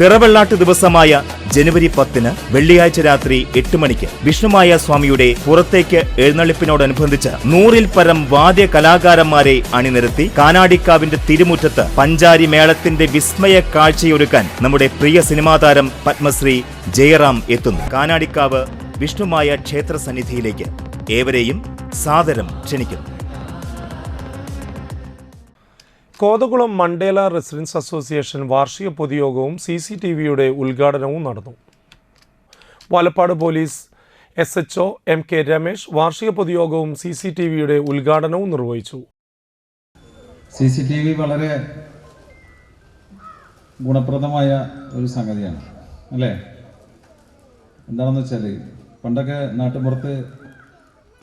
തിറവെള്ളാട്ട് ദിവസമായ ജനുവരി പത്തിന് വെള്ളിയാഴ്ച രാത്രി എട്ട് മണിക്ക് വിഷ്ണുമായ സ്വാമിയുടെ പുറത്തേക്ക് എഴുന്നള്ളിപ്പിനോടനുബന്ധിച്ച് നൂറിൽ പരം വാദ്യ കലാകാരന്മാരെ അണിനിരത്തി കാനാടിക്കാവിന്റെ തിരുമുറ്റത്ത് പഞ്ചാരി മേളത്തിന്റെ വിസ്മയ കാഴ്ചയൊരുക്കാൻ നമ്മുടെ പ്രിയ സിനിമാ താരം പത്മശ്രീ ജയറാം എത്തുന്നു. കാനാടിക്കാവ് വിഷ്ണുമായ ക്ഷേത്ര സന്നിധിയിലേക്ക് ഏവരെയും സാദരം ക്ഷണിക്കുന്നു. കോതകുളം മണ്ടേല റെസിഡൻസ് അസോസിയേഷൻ വാർഷിക പൊതുയോഗവും സി സി ടി വിയുടെ ഉദ്ഘാടനവും നടന്നു. Valappad police S H O M K Ramesh വാർഷിക പൊതുയോഗവും സി സി ടി വിയുടെ ഉദ്ഘാടനവും നിർവഹിച്ചു. സി സി ടി വി വളരെ ഗുണപ്രദമായ ഒരു സംഗതിയാണ് അല്ലേ? എന്താണെന്ന് വെച്ചാൽ പണ്ടൊക്കെ നാട്ടുപുറത്ത്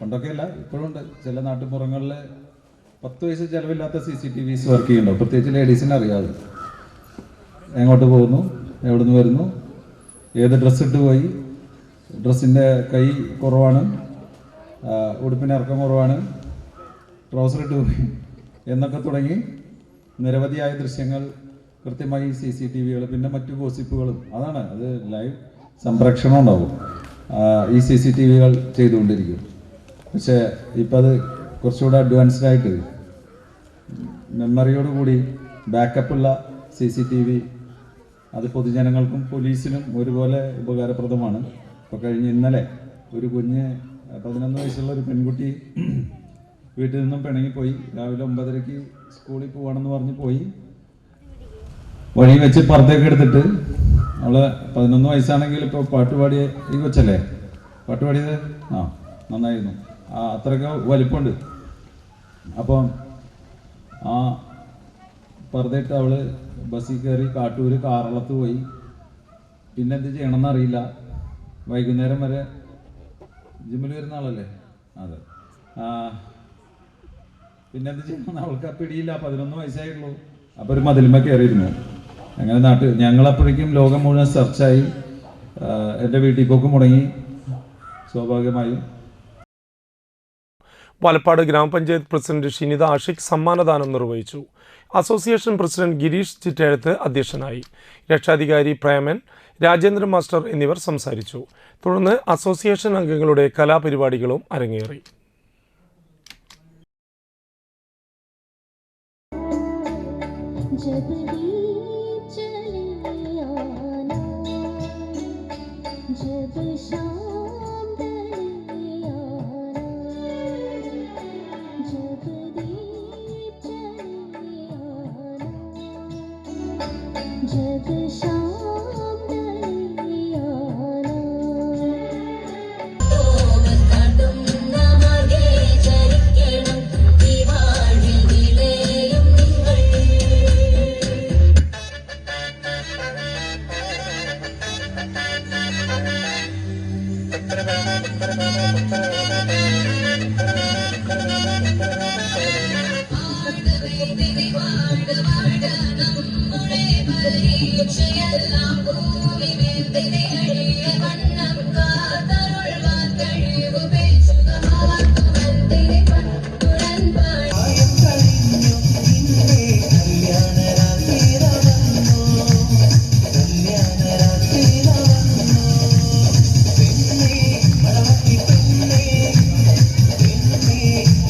പണ്ടൊക്കെ അല്ല ഇപ്പോഴും ഉണ്ട്. ചില നാട്ടുമ്പുറങ്ങളിൽ പത്ത് വയസ്സ് ചിലവില്ലാത്ത സി സി ടി വിസ് വർക്ക് ചെയ്യുന്നുണ്ടോ. പ്രത്യേകിച്ച് ലേഡീസിനെ അറിയാതെ. എങ്ങോട്ട് പോകുന്നു? എവിടെ നിന്ന് വരുന്നു? ഏത് ഡ്രസ്സ് ഇട്ട് പോയി? ഡ്രസ്സിന്റെ കൈ കുറവാണ്. ഉടുപ്പിന് ഇറക്കം കുറവാണ്. ട്രൗസർ ഇട്ട് പോയി. എന്നൊക്കെ തുടങ്ങി നിരവധിയായ ദൃശ്യങ്ങൾ കൃത്യമായി സി സി ടി വികൾ പിന്നെ മറ്റു ഗോസിപ്പുകളും അതാണ്. അത് ലൈവ് സംപ്രേക്ഷണം ഉണ്ടാവും. ഈ സി സി ടി വികൾ ചെയ്തുകൊണ്ടിരിക്കും. പക്ഷേ ഇപ്പം അത് കുറച്ചുകൂടെ അഡ്വാൻസ്ഡ് ആയിട്ട് മെമ്മറിയോടുകൂടി ബാക്കപ്പുള്ള സി സി ടി വി അത് പൊതുജനങ്ങൾക്കും പോലീസിനും ഒരുപോലെ ഉപകാരപ്രദമാണ്. ഇപ്പോൾ കഴിഞ്ഞ് ഇന്നലെ ഒരു കുഞ്ഞ് പതിനൊന്ന് വയസ്സുള്ള ഒരു പെൺകുട്ടി വീട്ടിൽ നിന്നും പിണങ്ങിപ്പോയി. രാവിലെ ഒമ്പതരയ്ക്ക് സ്കൂളിൽ പോകണമെന്ന് പറഞ്ഞ് പോയി. വഴി വെച്ച് പുറത്തേക്ക് എടുത്തിട്ട് അവൾ പതിനൊന്ന് വയസ്സാണെങ്കിൽ ഇപ്പോൾ പാട്ടുപാടിയ ഈ കൊച്ചല്ലേ? പാട്ടുപാടിയത്? ആ നന്നായിരുന്നു. ആ അത്രയൊക്കെ വലിപ്പമുണ്ട്. അപ്പം ആ പറഞ്ഞിട്ട് അവൾ ബസ്സിൽ കയറി കാട്ടൂര് കാറളത്ത് പോയി. പിന്നെ എന്ത് ചെയ്യണമെന്ന് അറിയില്ല വൈകുന്നേരം വരെ ജിമ്മിൽ വരുന്ന ആളല്ലേ? അതെ. പിന്നെ എന്ത് ചെയ്യണമെന്ന് അവൾക്ക് പിടിയില്ല. പതിനൊന്ന് വയസ്സായിട്ടുള്ളൂ അപ്പോൾ ഒരു മതിലുമ കയറിയിരുന്നു. അങ്ങനെ നാട്ടിൽ ഞങ്ങളപ്പോഴേക്കും ലോകം മുഴുവൻ സെർച്ചായി എന്റെ വീട്ടിൽ പോക്ക് മുടങ്ങി. സ്വാഭാവികമായും പാലക്കാട് ഗ്രാമപഞ്ചായത്ത് പ്രസിഡന്റ് ഷിനിത ആഷിഖ് സമ്മാനദാനം നിർവഹിച്ചു അസോസിയേഷൻ പ്രസിഡന്റ് ഗിരീഷ് ചിറ്റേഴത്ത് അധ്യക്ഷനായി രക്ഷാധികാരി പ്രേമൻ രാജേന്ദ്രൻ മാസ്റ്റർ എന്നിവർ സംസാരിച്ചു തുടർന്ന് അസോസിയേഷൻ അംഗങ്ങളുടെ കലാപരിപാടികളും അരങ്ങേറി जब दीप चले आना जब शाम வாழ்க வாழ்க நம்முடைய பரீட்சையெல்லாம் பூமி வேந்தனை